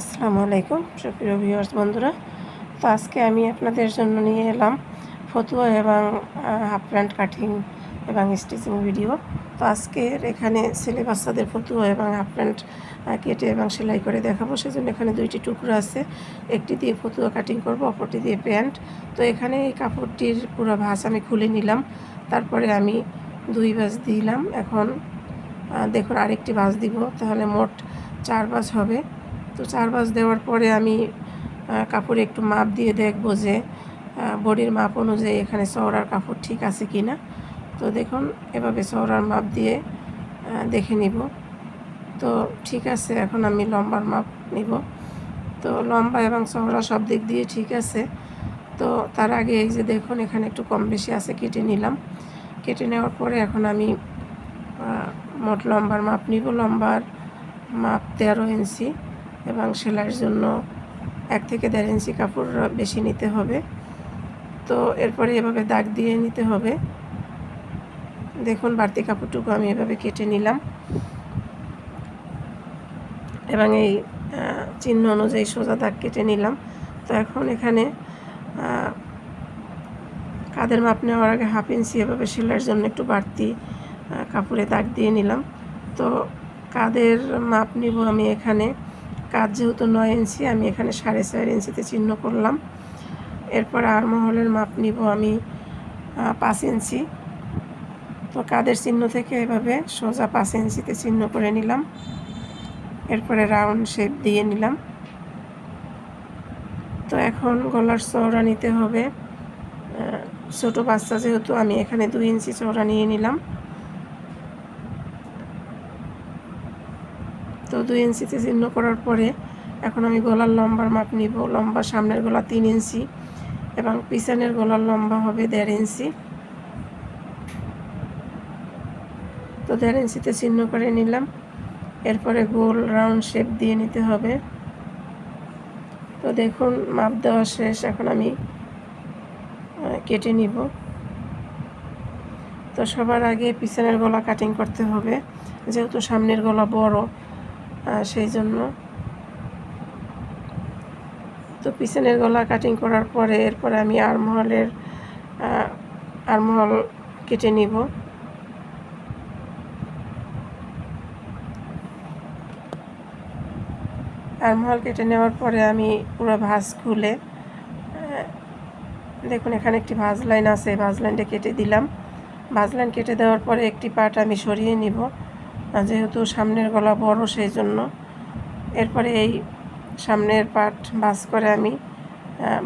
আসসালামু আলাইকুম, সুপ্রিয় ভিউয়ার্স বন্ধুরা। তো আজকে আমি আপনাদের জন্য নিয়ে এলাম ফতুয়া এবং হাফ প্যান্ট কাটিং এবং স্টিচিং ভিডিও। তো আজকের এখানে ছেলে বাচ্চাদের ফতুয়া এবং হাফ প্যান্ট কেটে এবং সেলাই করে দেখাবো। সেজন্য এখানে দুইটি টুকরো আছে। একটি দিয়ে ফতুয়া কাটিং করব, অপরটি দিয়ে প্যান্ট। তো এখানে এই কাপড়টির পুরো ভাঁজ আমি খুলে নিলাম। তারপরে আমি দুই ভাঁজ দিলাম। এখন দেখুন আরেকটি ভাঁজ দিব, তাহলে মোট চার ভাঁজ হবে। তো চার বাস দেওয়ার পরে আমি কাপড়ে একটু মাপ দিয়ে দেখব যে বডির মাপ অনুযায়ী এখানে চওড়ার কাপড় ঠিক আছে কি না তো দেখুন, এভাবে চওড়ার মাপ দিয়ে দেখে নিব। তো ঠিক আছে, এখন আমি লম্বার মাপ নিব। তো লম্বা এবং চওড়া সব দিক দিয়ে ঠিক আছে। তো তার আগে এই যে দেখুন, এখানে একটু কম বেশি আছে, কেটে নিলাম। কেটে নেওয়ার পরে এখন আমি মোট লম্বার মাপ নিব। লম্বার মাপ তেরো ইঞ্চি। এবং সেলাইয়ের জন্য এক থেকে দেড় ইঞ্চি কাপড় বেশি নিতে হবে। তো এরপরে এভাবে দাগ দিয়ে নিতে হবে। দেখুন, বাড়তি কাপড়টুকু আমি এভাবে কেটে নিলাম। এবং এই চিহ্ন অনুযায়ী সোজা দাগ কেটে নিলাম। তো এখন এখানে কাদের মাপ নেওয়ার আগে হাফ ইঞ্চি এভাবে সেলাইয়ের জন্য একটু বাড়তি কাপড়ে দাগ দিয়ে নিলাম। তো কাদের মাপ নিব আমি এখানে? কাজ যেহেতু নয় ইঞ্চি, আমি এখানে সাড়ে চার ইঞ্চিতে চিহ্ন করলাম। এরপর আর মহলের মাপ নিব আমি পাঁচ ইঞ্চি। তো কাদের চিহ্ন থেকে এভাবে সোজা পাঁচ ইঞ্চিতে চিহ্ন করে নিলাম। এরপরে রাউন্ড শেপ দিয়ে নিলাম। তো এখন গলার চওড়া নিতে হবে। ছোটো বাচ্চা যেহেতু আমি এখানে দুই ইঞ্চি চওড়া নিয়ে নিলাম। দুই ইঞ্চিতে চিহ্ন করার পরে এখন আমি গলার লম্বার মাপ নিব। লম্বা সামনের গলা তিন ইঞ্চি এবং পিছনের গলার লম্বা হবে দেড় ইঞ্চি। তো দেড় ইঞ্চিতে চিহ্ন করে নিলাম। এরপরে গোল রাউন্ড শেপ দিয়ে নিতে হবে। তো দেখুন, মাপ দেওয়া শেষ। এখন আমি কেটে নিব। তো সবার আগে পিছনের গলা কাটিং করতে হবে। যেহেতু সামনের গলা বড় সেই জন্য। তো পিছনের গলা কাটিং করার পরে এরপরে আমি আরমহলের আরমহল কেটে নিব। আরমহল কেটে নেওয়ার পরে আমি পুরো ভাঁজ খুলে দেখুন এখানে একটি ভাঁজ লাইন আছে ভাঁজ লাইনটা কেটে দিলাম। ভাঁজ লাইন কেটে দেওয়ার পরে একটি পাট আমি সরিয়ে নিব। যেহেতু সামনের গলা বড়, সেই জন্য এরপরে এই সামনের পাট ভাঁজ করে আমি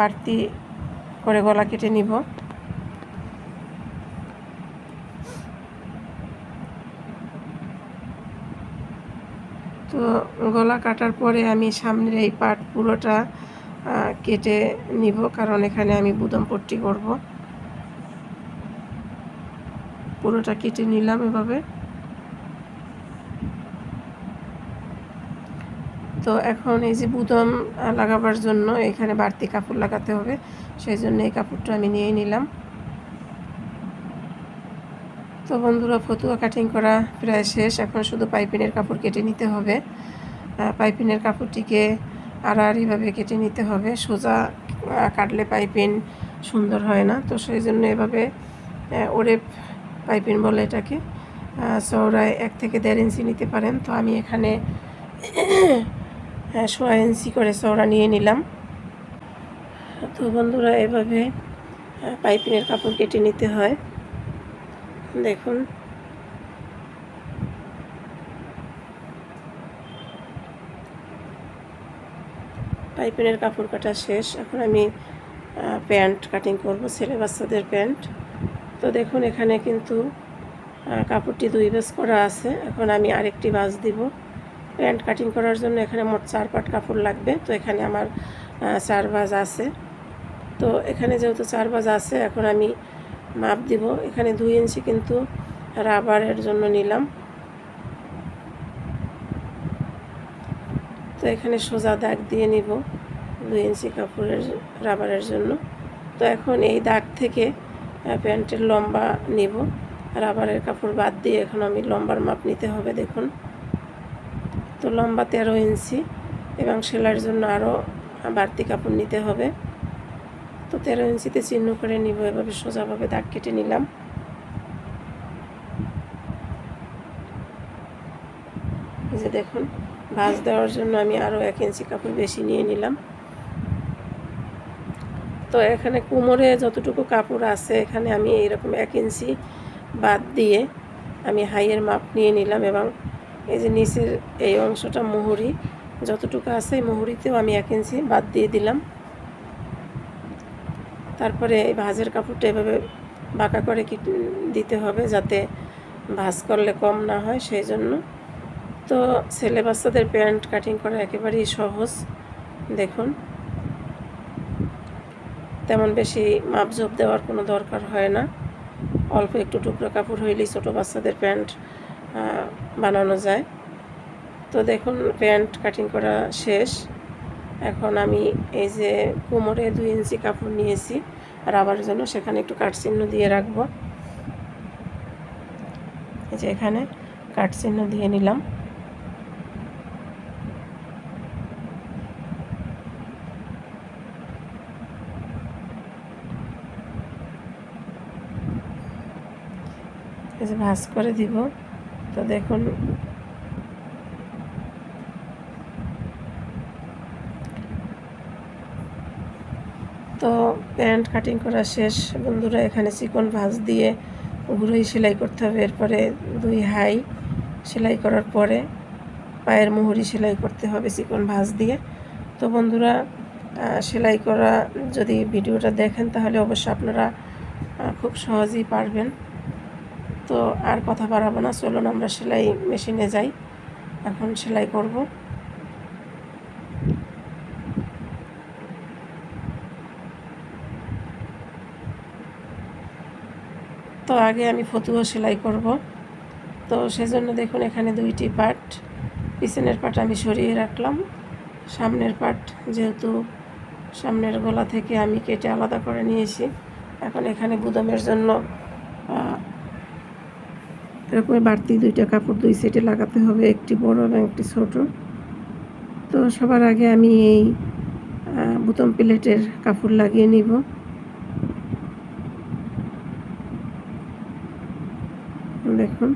বাড়তি করে গলা কেটে নিব। তো গলা কাটার পরে আমি সামনের এই পাট পুরোটা কেটে নিব, কারণ এখানে আমি বুদম পট্টি করব। পুরোটা কেটে নিলাম এভাবে। তো এখন এই যে বুদম লাগাবার জন্য এখানে বাড়তি কাপড় লাগাতে হবে। সেই জন্য এই কাপড়টা আমি নিয়ে নিলাম। তো বন্ধুরা ফতুয়া কাটিং করা প্রায় শেষ। এখন শুধু পাইপিনের কাপড় কেটে নিতে হবে। পাইপিনের কাপড়টিকে আড়াআড়িভাবে কেটে নিতে হবে। সোজা কাটলে পাইপিন সুন্দর হয় না। তো সেই জন্য এভাবে ওরেপ পাইপিন বলে এটাকে। আহ, চওড়ায় এক থেকে দেড় ইঞ্চি নিতে পারেন। তো আমি এখানে সোয়া ইঞ্চি করে চওড়া নিয়ে নিলাম। তো বন্ধুরা, এভাবে পাইপিনের কাপড় কেটে নিতে হয়। দেখুন। পাইপিনের কাপড় কাটা শেষ। এখন আমি প্যান্ট কাটিং করব, ছেলে বাচ্চাদের প্যান্ট। তো দেখুন, এখানে কিন্তু কাপড়টি দুই ভাঁজ করা আছে। এখন আমি আরেকটি ভাঁজ দিব। প্যান্ট কাটিং করার জন্য এখানে মোট চার পাট কাপড় লাগবে। তো এখানে আমার চার ভাঁজ আছে। তো এখানে যেহেতু চার ভাঁজ আছে, এখন আমি মাপ দিব। এখানে দুই ইঞ্চি কিন্তু রাবারের জন্য নিলাম। তো এখানে সোজা দাগ দিয়ে নিব দুই ইঞ্চি কাপড়ের রাবারের জন্য। তো এখন এই দাগ থেকে প্যান্টের লম্বা নিব। রাবারের কাপড় বাদ দিয়ে এখন আমি লম্বার মাপ নিতে হবে, দেখুন। তো লম্বা তেরো ইঞ্চি এবং সেলাইয়ের জন্য আরও বাড়তি কাপড় নিতে হবে। তো তেরো ইঞ্চিতে চিহ্ন করে নিব, এভাবে সোজাভাবে দাগ কেটে নিলাম। যে দেখুন, ভাঁজ দেওয়ার জন্য আমি আরও এক ইঞ্চি কাপড় বেশি নিয়ে নিলাম। তো এখানে কোমরে যতটুকু কাপড় আছে, এখানে আমি এরকম এক ইঞ্চি বাদ দিয়ে আমি হাইয়ের মাপ নিয়ে নিলাম এবং এই যে নিচের এই অংশটা মুহুরি, যতটুকু আছে এই মুহুরিতেও আমি এক ইঞ্চি বাদ দিয়ে দিলাম। তারপরে এই ভাঁজের কাপড়টা এভাবে বাঁকা করে দিতে হবে যাতে ভাজ করলে কম না হয় সেই জন্য তো ছেলে বাচ্চাদের প্যান্ট কাটিং করা একেবারেই সহজ, দেখুন। তেমন বেশি মাপজোপ দেওয়ার কোনো দরকার হয় না। অল্প একটু টুকরো কাপড় হইলেই ছোটো বাচ্চাদের প্যান্ট বানানো যায়। তো দেখুন, প্যান্ট কাটিং করা শেষ। এখন আমি এই যে কোমরে দুই ইঞ্চি কাপড় নিয়েছি রাবার জন্য সেখানে একটু কাট চিহ্ন দিয়ে রাখব। এই যে এখানে কাট চিহ্ন দিয়ে নিলাম। এই যে ভাজ করে দিব। তো দেখুন। তো প্যান্ট কাটিং করা শেষ। বন্ধুরা, এখানে চিকন ভাঁজ দিয়ে ঘুরেই সেলাই করতে হবে। এরপরে দুই হাই সেলাই করার পরে পায়ের মুহুরি সেলাই করতে হবে চিকন ভাঁজ দিয়ে। তো বন্ধুরা সেলাই করা যদি ভিডিওটা দেখেন, তাহলে অবশ্যই আপনারা খুব সহজেই পারবেন। তো আর কথা বাড়াবো না, চলুন আমরা সেলাই মেশিনে যাই। এখন সেলাই করব। তো আগে আমি ফতুয়া সেলাই করব। তো সেজন্য দেখুন এখানে দুইটি পার্ট পিছনের পার্ট আমি সরিয়ে রাখলাম। সামনের পার্ট যেহেতু সামনের গলা থেকে আমি কেটে আলাদা করে নিয়েছি, এখন এখানে বুদমের জন্য এরকম বাড়তি দুইটা কাপড় দুই সেটে লাগাতে হবে, একটি বড় এবং একটি ছোট। তো সবার আগে আমি এই বুতম প্লেটের কাপড় লাগিয়ে নিব। দেখুন।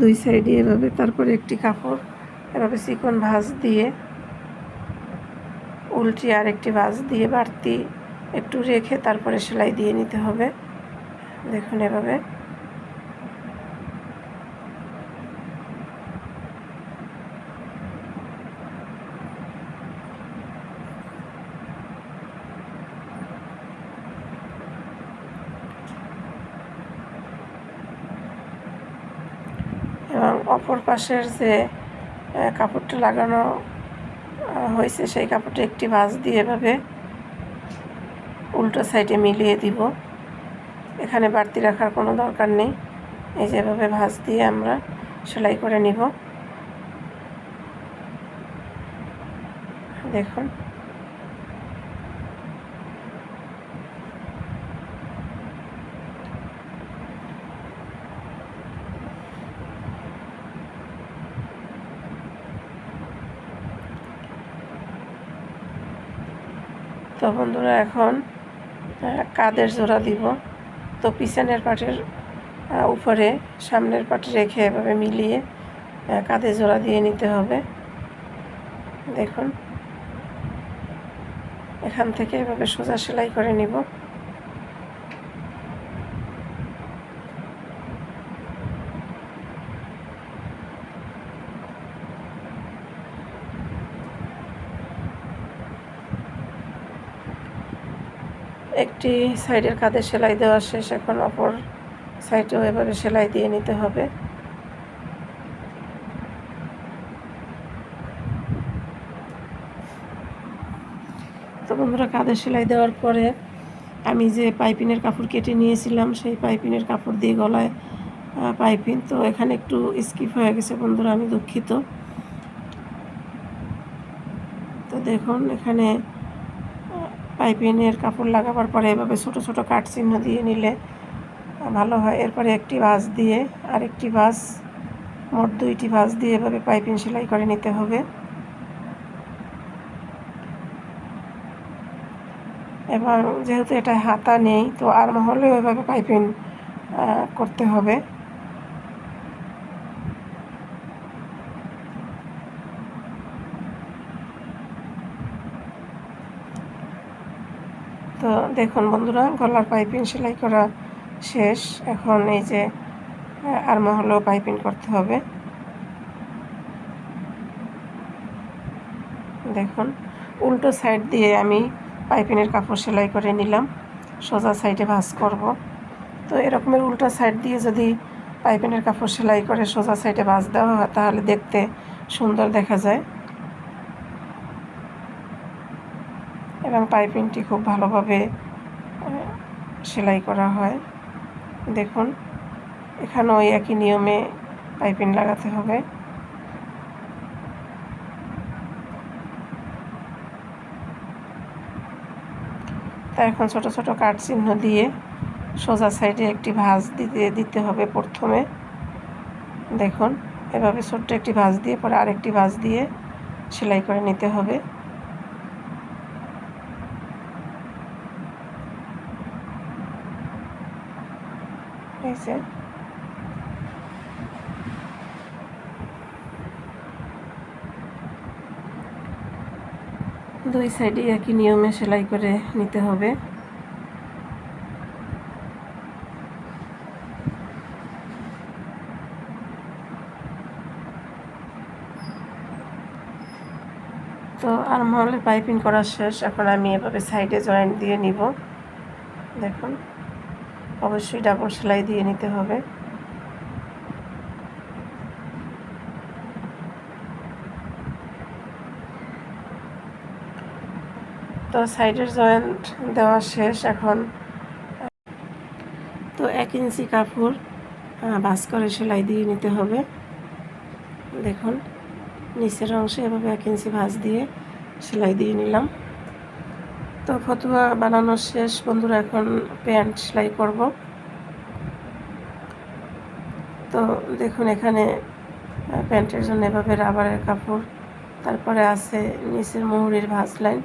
দুই সাইডে এভাবে, তারপরে একটি কাপড়, এভাবে চিকন ভাঁজ দিয়ে, উল্টি আর একটি ভাঁজ দিয়ে বাড়তি একটু রেখে তারপরে সেলাই দিয়ে নিতে হবে। দেখুন এভাবে এবং অপর পাশের যে কাপড়টা লাগানো হয়েছে, সেই কাপড়টা একটি ভাঁজ দিয়ে এভাবে উল্টো সাইডে মিলিয়ে দিব। এখানে বাড়তি রাখার কোনো দরকার নেই। এই যেভাবে ভাঁজ দিয়ে আমরা সেলাই করে নিব। দেখুন। তো বন্ধুরা এখন কাদের জোড়া দিব? তো পিছনের পাটের উপরে, সামনের পাটে রেখে এভাবে মিলিয়ে কাঁধে জোড়া দিয়ে নিতে হবে? দেখুন। এখান থেকে এভাবে সোজা সেলাই করে নিব। একটি সাইডের কাঁধে সেলাই দেওয়া শেষ, এখন অপর সাইডেও এভাবে সেলাই দিয়ে নিতে হবে। তো বন্ধুরা, কাঁধে সেলাই দেওয়ার পরে আমি যে পাইপিনের কাপড় কেটে নিয়েছিলাম, সেই পাইপিনের কাপড় দিয়ে গলায় পাইপিন তো এখানে একটু স্কিপ হয়ে গেছে বন্ধুরা, আমি দুঃখিত। তো দেখুন, এখানে পাইপিনের কাপড় লাগাবার পরে এভাবে ছোট ছোট কাট চিহ্ন দিয়ে নিলে ভালো হয়। এরপরে একটি ভাঁজ দিয়ে আরেকটি ভাঁজ, মোট দুইটি ভাঁজ দিয়ে এভাবে পাইপিং সেলাই করে নিতে হবে। এবং যেহেতু এটা হাতা নেই, তো আর মহলেও এভাবে পাইপিং করতে হবে তো দেখুন বন্ধুরা, গলার পাইপিং সেলাই করা শেষ। এখন এই যে আর মহলেও পাইপিং করতে হবে। দেখুন, উল্টো সাইড দিয়ে আমি পাইপিনের কাপড় সেলাই করে নিলাম। সোজা সাইডে ভাঁজ করব। তো এরকমের উল্টো সাইড দিয়ে যদি পাইপিনের কাপড় সেলাই করে সোজা সাইডে ভাঁজ দেওয়া হয়, তাহলে দেখতে সুন্দর দেখা যায়। এবং পাইপিংটি খুব ভালোভাবে সেলাই করা হয়। দেখুন, এখানেও ওই একই নিয়মে পাইপিং লাগাতে হবে। তা এখন ছোট ছোট কাট চিহ্ন দিয়ে সোজা সাইডে একটি ভাঁজ দিতে দিতে হবে প্রথমে। দেখুন, এভাবে ছোট্ট একটি ভাঁজ দিয়ে পরে আরেকটি ভাঁজ দিয়ে সেলাই করে নিতে হবে। যে দুই সাইডে একই নিয়মে সেলাই করে নিতে হবে। তো আর মহলে পাইপিং করা শেষ। এখন আমি এভাবে সাইডে জয়েন্ট দিয়ে নিব। দেখুন। অবশ্যই ডাবল সেলাই দিয়ে নিতে হবে। তো সাইডের জয়েন্ট দেওয়া শেষ এখন। তো এক ইঞ্চি কাপড় বাস করে সেলাই দিয়ে নিতে হবে। দেখুন, নিচের অংশে এভাবে এক ইঞ্চি ভাঁজ দিয়ে সেলাই দিয়ে নিলাম। তো ফতুয়া বানানো শেষ। বন্ধুরা, এখন প্যান্ট সেলাই করব। তো দেখুন এখানে প্যান্টের জন্য এভাবে রাবারের কাপড়, তারপরে আছে নিচের মুহুরির ভাঁজ লাইন।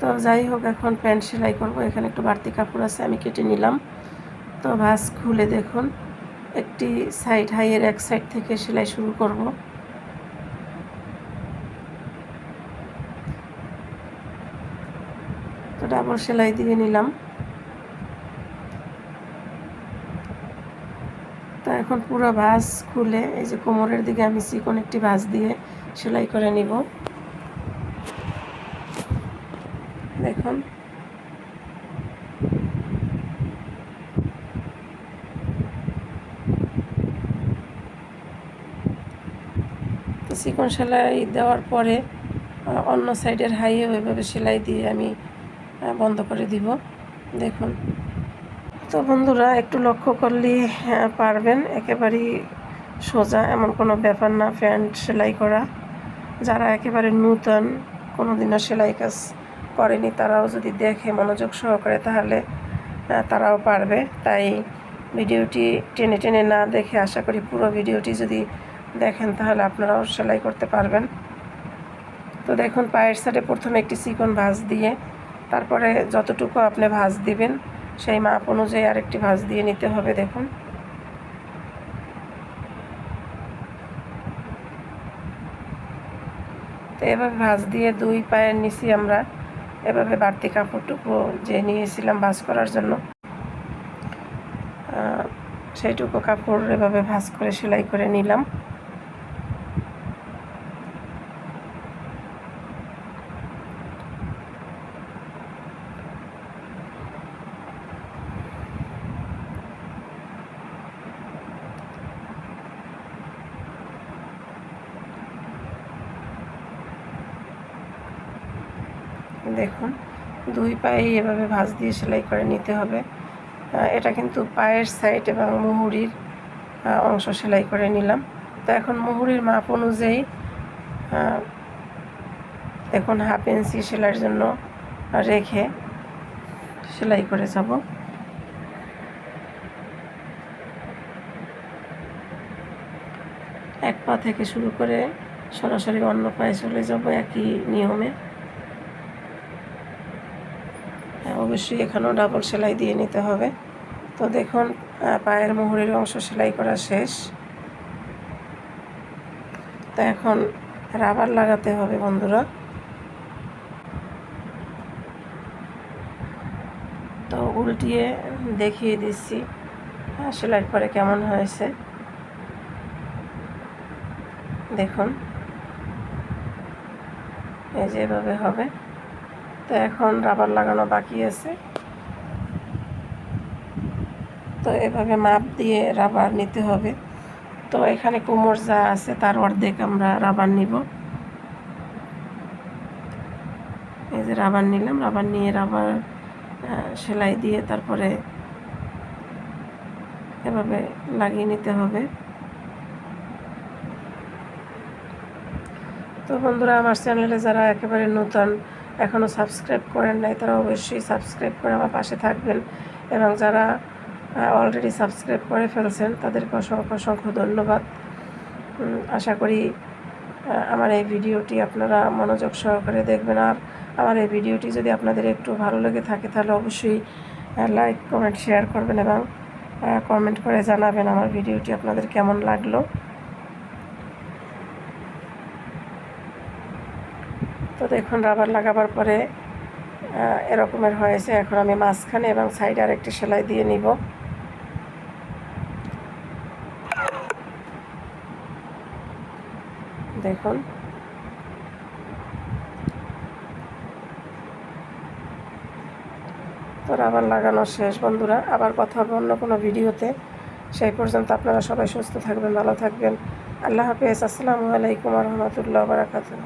তো যাই হোক, এখন প্যান্ট সেলাই করব। এখানে একটু বাড়তি কাপড় আছে, আমি কেটে নিলাম। তো ভাঁজ খুলে দেখুন, একটি সাইড হাইয়ের এক সাইড থেকে সেলাই শুরু করব। ডাবল সেলাই দিয়ে নিলাম। তো এখন পুরো ভাঁজ খুলে এই যে কোমরের দিকে আমি চিকন একটি ভাঁজ দিয়ে সেলাই করে নিব। দেখুন। চিকন সেলাই দেওয়ার পরে অন্য সাইডের হাইয়ে ওইভাবে সেলাই দিয়ে আমি বন্ধ করে দিব। দেখুন। তো বন্ধুরা, একটু লক্ষ্য করলেই পারবেন। একেবারেই সোজা, এমন কোনো ব্যাপার না প্যান্ট সেলাই করা। যারা একেবারে নূতন কোনো দিনও সেলাই কাজ করেনি, তারাও যদি দেখে, মনোযোগ সহকারে, তাহলে তারাও পারবে। তাই ভিডিওটি টেনে টেনে না দেখে, আশা করি পুরো ভিডিওটি যদি দেখেন, তাহলে আপনারাও সেলাই করতে পারবেন। তো দেখুন, পায়ের সাইডে প্রথমে একটি চিকন ভাঁজ দিয়ে তারপরে যতটুকু আপনি ভাঁজ দিবেন, সেই মাপ অনুযায়ী আরেকটি ভাঁজ দিয়ে নিতে হবে, দেখুন। তো এভাবে ভাঁজ দিয়ে দুই পায়ের নিচে আমরা এভাবে বাড়তি কাপড়টুকু যে নিয়েছিলাম ভাঁজ করার জন্য সেইটুকু কাপড় এভাবে ভাঁজ করে সেলাই করে নিলাম। দেখুন, দুই পায়ে এভাবে ভাঁজ দিয়ে সেলাই করে নিতে হবে। এটা কিন্তু পায়ের সাইড এবং মুহুরির অংশ সেলাই করে নিলাম। তো এখন মুহুরির মাপ অনুযায়ী দেখুন হাফ ইঞ্চি সেলাইয়ের জন্য রেখে সেলাই করে যাব। এক পা থেকে শুরু করে সরাসরি অন্য পায়ে চলে যাব একই নিয়মে হ্যাঁ, অবশ্যই এখানেও ডাবল সেলাই দিয়ে নিতে হবে। তো দেখুন পায়ের মোহরের অংশ সেলাই করা শেষ। তো এখন রাবার লাগাতে হবে বন্ধুরা। তো উল্টিয়ে দেখিয়ে দিচ্ছি সেলাই করে কেমন হয়েছে। দেখুন, এই যে এভাবে হবে। তো এখন রাবার লাগানো বাকি আছে। তো এভাবে মাপ দিয়ে রাবার নিতে হবে। তো এখানে কোমর যা আছে তার অর্ধেক আমরা রাবার নিব। এই যে রাবার নিলাম, রাবার নিয়ে রাবার সেলাই দিয়ে তারপরে এভাবে লাগিয়ে নিতে হবে। তো বন্ধুরা, আমার চ্যানেলে যারা একেবারে নতুন এখনও সাবস্ক্রাইব করেন নাই তারা অবশ্যই সাবস্ক্রাইব করে আমার পাশে থাকবেন। এবং যারা অলরেডি সাবস্ক্রাইব করে ফেলছেন, তাদেরকে অসংখ্য অসংখ্য ধন্যবাদ। আশা করি আমার এই ভিডিওটি আপনারা মনোযোগ সহকারে দেখবেন। আর আমার এই ভিডিওটি যদি আপনাদের একটু ভালো লেগে থাকে, তাহলে অবশ্যই লাইক কমেন্ট শেয়ার করবেন এবং কমেন্ট করে জানাবেন আমার ভিডিওটি আপনাদের কেমন লাগল। তো দেখুন, রাবার লাগাবার পরে এরকমের হয়েছে। এখন আমি মাঝখানে এবং সাইডে আরেকটি সেলাই দিয়ে নিব। দেখুন। তো রাবার লাগানো শেষ, বন্ধুরা। আবার কথা হবে অন্য কোনো ভিডিওতে। সেই পর্যন্ত আপনারা সবাই সুস্থ থাকবেন, ভালো থাকবেন। আল্লাহ হাফেজ। আসসালামু আলাইকুম রহমতুল্লাহ বারাকাতুহ।